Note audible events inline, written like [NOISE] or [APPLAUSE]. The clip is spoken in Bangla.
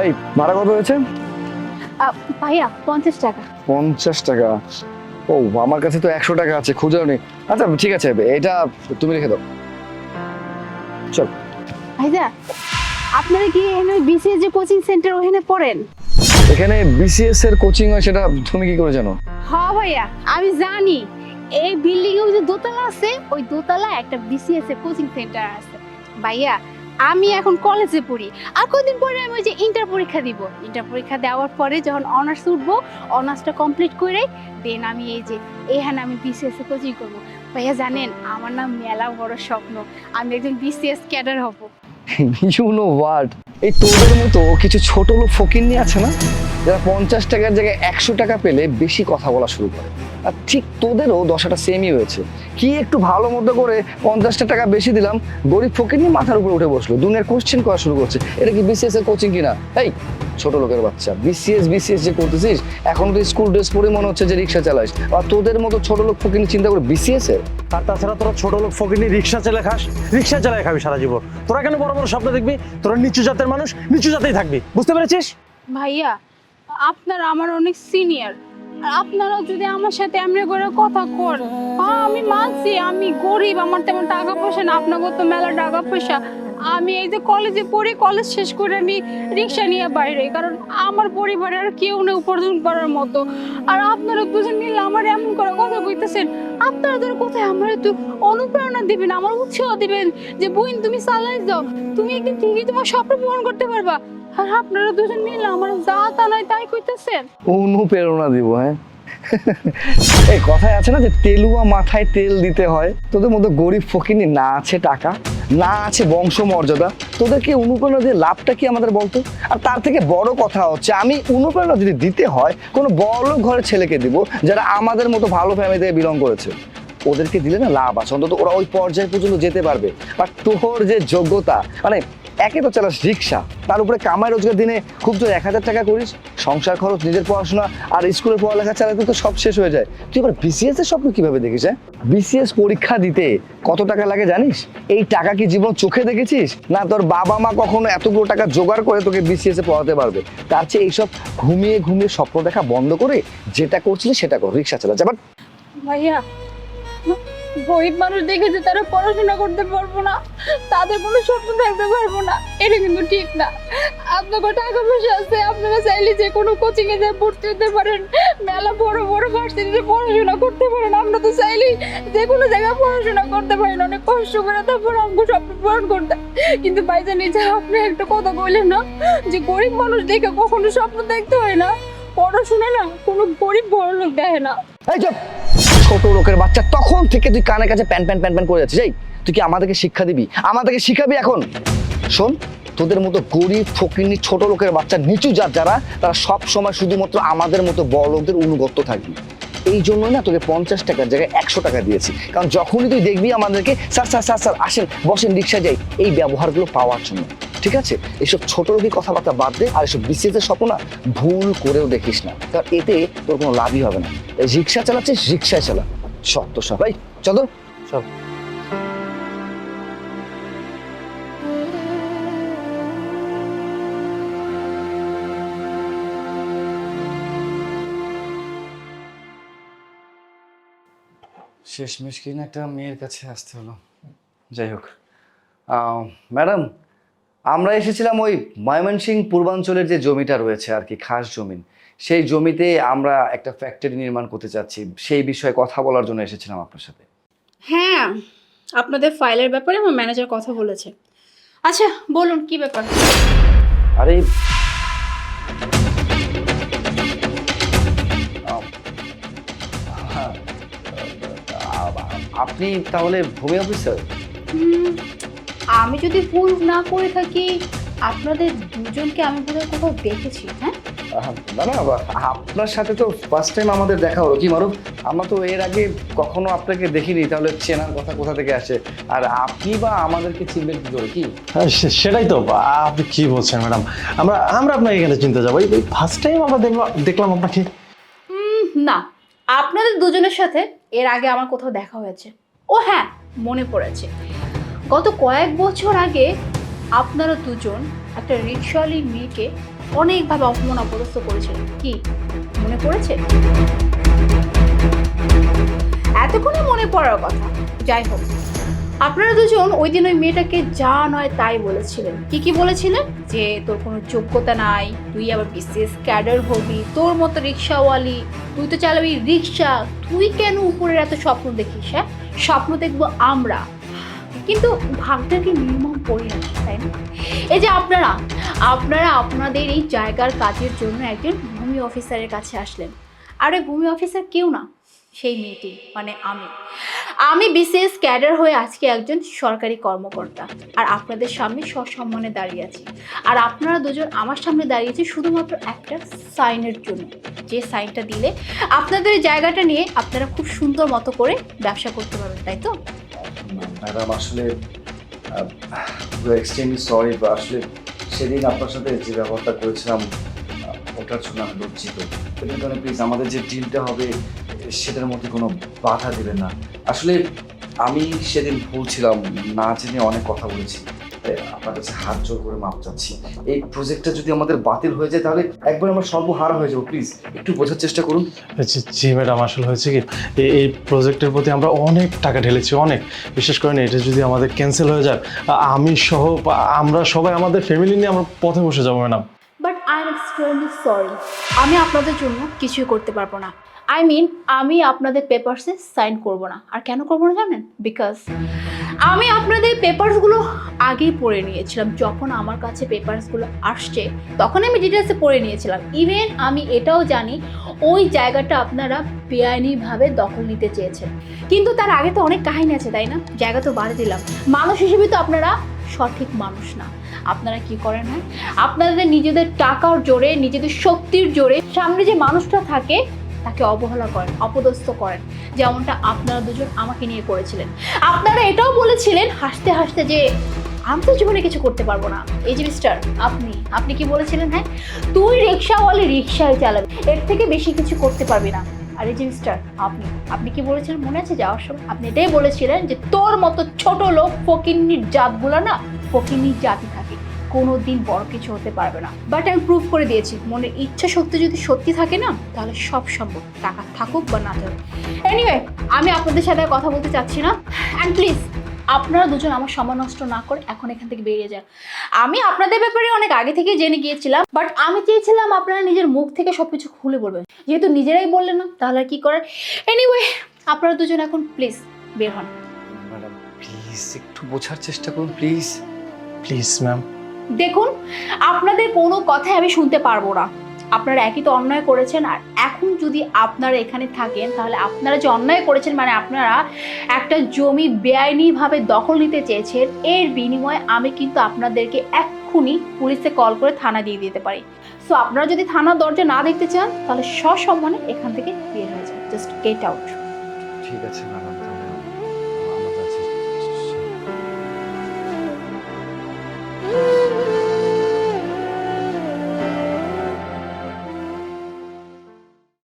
এই ভাড়া কত হয়েছে? ভাইয়া পঞ্চাশ টাকা। পঞ্চাশ টাকা। ও আমার কাছে তো একশো টাকা আছে খুঁজেও নেই। আচ্ছা ঠিক আছে এটা তুমি রেখে দাও। চল। ভাইয়া আপনারা কি এখানে বিসিএস যে কোচিং সেন্টার ওখানে পড়েন? এখানে বিসিএস এর কোচিং হয় সেটা তুমি কি করে জানো? হ্যাঁ ভাইয়া আমি জানি। এই বিল্ডিং এ যে দোতলা আছে ওই দোতলা একটা বিসিএস এর কোচিং সেন্টার আছে। ভাইয়া আমি এখন কলেজে পড়ি। আর কদিন পরে আমি ওই যে ইন্টার পরীক্ষা দিব। ইন্টার পরীক্ষা দেওয়ার পরে যখন অনার্স উঠবো অনার্সটা কমপ্লিট করে দেন আমি এই যে, এখানে আমি বিসিএস এ কোচিং করব। ভাইয়া জানেন, আমার নাম মেলা বড় স্বপ্ন। আমি একজন বিসিএস ক্যাডার হব। ইউ নো হোয়াট এই তোদের মতো কিছু ছোট লোক ফকির নিয়ে আছে না? যারা পঞ্চাশ টাকার জায়গায় একশো টাকা পেলে বেশি কথা বলা শুরু করে। আর ঠিক তোদেরও দশাটা সেমই হয়েছে। কি একটু ভালো মতো করে পঞ্চাশটা টাকা বেশি দিলাম গরিব ফকির নিয়ে মাথার উপরে উঠে বসল দুনিয়ার কোশ্চেন করা শুরু করছে। এটা কি বিসিএস এর কোচিং কিনা? এই ছোট লোকের বাচ্চা বিসিএস বিসিএস যে করতেছিস এখন তো স্কুল ড্রেস পরে মনে হচ্ছে যে রিক্সা চালাইস আর তোদের মতো ছোট লোক ফকির নিয়ে চিন্তা করে বিসিএস এর? আর তাছাড়া তোরা ছোট লোক ফকিনি রিক্সা চালে খাস রিক্সা চালায় খাবি সারা জীবন। তোরা কেন বড় বড় স্বপ্ন দেখবি? তোরা নিচু জাতের মানুষ নিচু জাতেই থাকবি। বুঝতে পেরেছিস? ভাইয়া আপনারা আমার অনেক সিনিয়র আর আপনারা যদি আমার সাথে এমনি করে কথা কর হ্যাঁ আমি মানছি, আমি গরিব, আমার তেমন টাকা পয়সা না আপনাকে তো মেলা টাকা পয়সা। আমি এই যে কলেজে পড়ি কলেজ শেষ করে আমি রিক্সা নিয়ে বাইরে, কারণ আমার পরিবারে আর কেউ নেই উপার্জন করার মতো। আর আপনারা দুজন মিলে আমার এমন করে কথা কইতেছেন, আপনারা ধরে কোথায় আমার একটু অনুপ্রেরণা দিবেন, আমার উৎসাহ দিবেন যে, বোন, তুমি চালাই যাও, তুমি একদিন ঠিকই তোমার স্বপ্ন পূরণ করতে পারবা। আর আপনারা দুজন মিলে আমার যা তা নয় তাই কইতেছেন। অনুপ্রেরণা দিব হ্যাঁ? [LAUGHS] এই কথায় আছে না যে তেলুয়া মাথায় তেল দিতে হয়, তোদের মধ্যে গরিব ফকিনি না আছে টাকা, না আছে বংশ মর্যাদা তোদেরকে অনুপ্রেরণা দিয়ে লাভটা কি আমাদের বলতো? আর তার থেকে বড় কথা হচ্ছে, আমি অনুপ্রেরণা যদি দিতে হয়, কোনো বড় ঘরের ছেলেকে দিব যারা আমাদের মতো ভালো ফ্যামিলি থেকে বিলং করেছে। ওদেরকে দিলে না লাভ আছে, অন্তত ওরা ওই পর্যায়ে পর্যন্ত যেতে পারবে। আর তোর যে যোগ্যতা মানে একে তো চালাস রিক্সা। তার উপরে কামাই রোজগার দিনে খুব তো এক হাজার টাকা করিস। সংসার খরচ, নিজের পড়াশোনা আর স্কুলের পড়ালেখা চালাতে তো সব শেষ হয়ে যায়। তুই এবার বিসিএস এর স্বপ্ন কীভাবে দেখিস হ্যাঁ? বিসিএস পরীক্ষা দিতে কত টাকা লাগে জানিস? এই টাকা কি জীবন চোখে দেখেছিস? না তোর বাবা মা কখনো এতগুলো টাকা জোগাড় করে তোকে বিসিএস এ পড়াতে পারবে? তার চেয়ে এইসব ঘুমিয়ে ঘুমিয়ে স্বপ্ন দেখা বন্ধ করে যেটা করছিলি সেটা কর, রিক্সা চালা যাবার ভাইয়া গরিব মানুষ দেখেছে তারা পড়াশোনা করতে পারব না, তাদের কোনো স্বপ্ন থাকতে পারব না, এটা কিন্তু ঠিক না। আপনাকে টাকা পয়সা আছে, আপনারা চাইলে যে কোনো কোচিং এ যেয়ে ভর্তি হতে পারেন, মেলা বড় বড় ভার্সিটিতে পড়াশোনা করতে পারেন, আমরা তো চাইলেই যে কোনো জায়গায় পড়াশোনা করতে পারেন, অনেক কষ্ট করে তারপর অঙ্ক স্বপ্ন পূরণ করতে। কিন্তু ভাইজান, এই যে আপনি একটা কথা বললেন না, যে গরিব মানুষ দেখে কখনো স্বপ্ন দেখতে হয় না, পড়াশোনা না কোনো গরিব বড় লোক দেখে না। এই ছোট লোকের বাচ্চা, তখন থেকে তুই কানের কাছে প্যান প্যান প্যান প্যান করে যাচ্ছিস। এই, তুই কি আমাদেরকে শিক্ষা দিবি? আমাদেরকে শিখাবি এখন? শোন, তোদের মতো গরিব ফকিরনি ছোট লোকের বাচ্চা, নিচু যার যারা, তারা সব সময় শুধুমাত্র আমাদের মতো বড় লোকদের অনুগত্য থাকবি। এই জন্যই না তোকে পঞ্চাশ টাকার জায়গায় একশো টাকা দিয়েছি। কারণ যখনই তুই দেখবি আমাদেরকে, স্যার স্যার স্যার স্যার, আসেন, বসেন রিক্সা যাই। এই ব্যবহারগুলো পাওয়ার জন্য। ঠিক আছে? এসব ছোট লোকের কথাবার্তা বাদ দে, আর এসব বিসিএস এর স্বপ্ন না, ভুল করেও দেখিস না। কারণ এতে তোর কোনো লাভই হবে না। রিক্সা চালাচ্ছিস, রিক্সায় চালা। সত্য সব ভাই চলো। চল। শেষমেশ কিনা একটা মেয়ের কাছে আসতে হলো। যাই হোক। ম্যাডাম আমরা এসেছিলাম ওই ময়মনসিং পূর্বাঞ্চলের যে জমিটা রয়েছে আর কি খাস জমিন। সেই জমিতে আমরা একটা ফ্যাক্টরি নির্মাণ করতে চাচ্ছি। সেই বিষয়ে কথা বলার জন্য এসেছিলাম আপনার সাথে। হ্যাঁ আপনাদের ফাইলের ব্যাপারে আমার ম্যানেজার কথা বলেছে। আচ্ছা বলুন কি ব্যাপার? আরে আপনি তাহলে ভূমি অফিসার আমি যদি ভুল না করে থাকি আপনাদের দুজনকে আমি বোধহয় কোথাও দেখেছি হ্যাঁ? না না আপনার সাথে তো ফার্স্ট টাইম আমাদের দেখা হলো। কি মারুফ? আমরা তো এর আগে কখনো আপনাকে দেখিনি তাহলে চেনার কথা কোথা থেকে আসে? আর আপনি বা আমাদেরকে চিনবেন কি করে কি? হ্যাঁ, সে- সেটাই তো আপনি কি বলছেন ম্যাডাম? আমরা আমরা আপনাকে এখানে চিনতে যাব। এই ফার্স্ট টাইম আমরা দেখলাম দেখলাম আপনাকে। না আপনাদের দুজনের সাথে এর আগে আমার কোথাও দেখা হয়েছে। ও হ্যাঁ মনে পড়েছে। গত কয়েক বছর আগে আপনারা দুজন একটা রিক্সাওয়ালি মেয়েকে অনেকভাবে অপমান অপদস্থ করেছিলেন কি? মনে পড়েছে? এতক্ষণে মনে পড়ার কথা। যাই হোক, আপনারা দুজন ওই দিন ওই মেয়েটাকে যা নয় তাই বলেছিলেন। কি কি বলেছিলেন? যে, তোর কোনো যোগ্যতা নাই, তুই আবার বিশেষ ক্যাডার হবি, তোর মতো রিক্সাওয়ালি তুই তো চালাবি রিক্সা তুই কেন উপরের এত স্বপ্ন দেখিস হ্যাঁ? স্বপ্ন দেখব আমরা কিন্তু ভাগটাকে নির্মম পরিণাম তাই না? এই যে আপনারা আপনারা আপনাদের এই জায়গার কাজের জন্য একজন ভূমি অফিসারের কাছে আসলেন। আরে, ভূমি অফিসার কেউ না, সেই মেয়েটি মানে আমি। আমি বিশেষ ক্যাডার হয়ে আজকে একজন সরকারি কর্মকর্তা, আর আপনাদের সামনে সসম্মানে দাঁড়িয়ে আছি। আর আপনারা দুজন আমার সামনে দাঁড়িয়েছে শুধুমাত্র একটা সাইনের জন্য। যে সাইনটা দিলে আপনাদের জায়গাটা নিয়ে আপনারা খুব সুন্দর মতো করে ব্যবসা করতে পারবেন, তাই তো? ম্যাডাম, আসলে এক্সট্রিমলি সরি আসলে সেদিন আপনার সাথে যে ব্যবহারটা করেছিলাম ওটার জন্য আমি লজ্জিত। কারণে প্লিজ আমাদের যে ডিলটা হবে, সেটার মধ্যে কোনো বাধা দেবেন না। আসলে আমি সেদিন ভুল ছিলাম, না জেনে অনেক কথা বলেছি। আপনার কাছে হাত জোর করে মাপ চাচ্ছি। এই প্রজেক্টটা যদি আমাদের বাতিল হয়ে যায় তাহলে একবার আমরা সর্বহারা হয়ে যাব প্লিজ একটু বোঝার চেষ্টা করুন। জি জি ম্যাডাম আসলে হয়েছে কি এই- এই প্রজেক্টের প্রতি আমরা অনেক টাকা ঢেলেছি অনেক। বিশেষ করে এটা যদি আমাদের ক্যান্সেল হয়ে যায় আমি সহ আমরা সবাই আমাদের ফ্যামিলি নিয়ে আমরা পথে বসে যাব madam. But I am extremely sorry আমি আপনাদের জন্য কিছুই করতে পারব না। আই মিন আমি আপনাদের পেপারসে সাইন করব না। আর কেন করব না জানেন? বিকজ আমি আপনাদের পেপারসগুলো আগেই পড়ে নিয়েছিলাম। যখন আমার কাছে পেপারসগুলো আসছে, তখন আমি ডিটেলসে পড়ে নিয়েছিলাম। ইভেন আমি এটাও জানি, ওই জায়গাটা আপনারা বেআইনিভাবে দখল নিতে চেয়েছেন। কিন্তু তার আগে তো অনেক কাহিনী আছে, তাই না? জায়গা তো বাদ দিলাম। মানুষ হিসেবে তো আপনারা সঠিক মানুষ না। আপনারা কি করেন হ্যাঁ? আপনাদের নিজেদের টাকার জোরে, নিজেদের শক্তির জোরে সামনে যে মানুষটা থাকে তাকে অবহেলা করেন, অপদস্থ করেন, যেমনটা আপনারা দুজন আমাকে নিয়ে করেছিলেন। আপনারা এটাও বলেছিলেন হাসতে হাসতে যে, আমি তো জীবনে কিছু করতে পারব না। এই যে মিস্টার আপনি আপনি কি বলেছিলেন হ্যাঁ? তুই রিক্সাওয়ালি রিক্সায় চালাবি, এর থেকে বেশি কিছু করতে পারবি না। আর এই যে মিস্টার আপনি আপনি কি বলেছিলেন, মনে আছে যাওয়ার সময়? আপনি এটাই বলেছিলেন যে, তোর মতো ছোট লোক ফকিন্নির জাতগুলো না, ফকিন্নির জাতি থাকে। কোনো দিন বড় কিছু হতে পারবে না। বাট আমি প্রুভ করে দিয়েছি, মনের ইচ্ছা শক্তি যদি সত্যি থাকে না, তাহলে সব সম্ভব, টাকা থাকুক বা না থাকুক। এনিওয়ে আমি আপনাদের সাথে কথা বলতে চাচ্ছি না। অ্যান্ড প্লিজ আপনারা দুজন আমার সময় নষ্ট না করে এখন এখান থেকে বেরিয়ে যান। আমি আপনাদের ব্যাপারে অনেক আগে থেকে জেনে গিয়েছিলাম বাট আমি চেয়েছিলাম আপনারা নিজের মুখ থেকে সব কিছু খুলে বলবেন। যেহেতু নিজেরাই বললেন না, তাহলে আর কি করার? এনিওয়ে আপনারা দুজন এখন প্লিজ বের হন। প্লিজ একটু বোঝার চেষ্টা করুন প্লিজ প্লিজ ম্যাম দেখুন, আপনাদের কোনো কথাই আমি শুনতে পারব না। আপনারা একই তো অন্যায় করেছেন, আর এখন যদি আপনারা এখানে থাকেন, তাহলে আপনারা যে অন্যায় করেছেন মানে আপনারা একটা জমি বেআইনিভাবে দখল নিতে চেয়েছেন, এর বিনিময়ে আমি কিন্তু আপনাদেরকে এক্ষুনি পুলিশে কল করে থানা দিয়ে দিতে পারি। সো আপনারা যদি থানার দরজা না দেখতে চান, তাহলে সসম্মানে এখান থেকে বের হয়ে যান। জাস্ট গেট আউট ঠিক আছে, ম্যাডাম।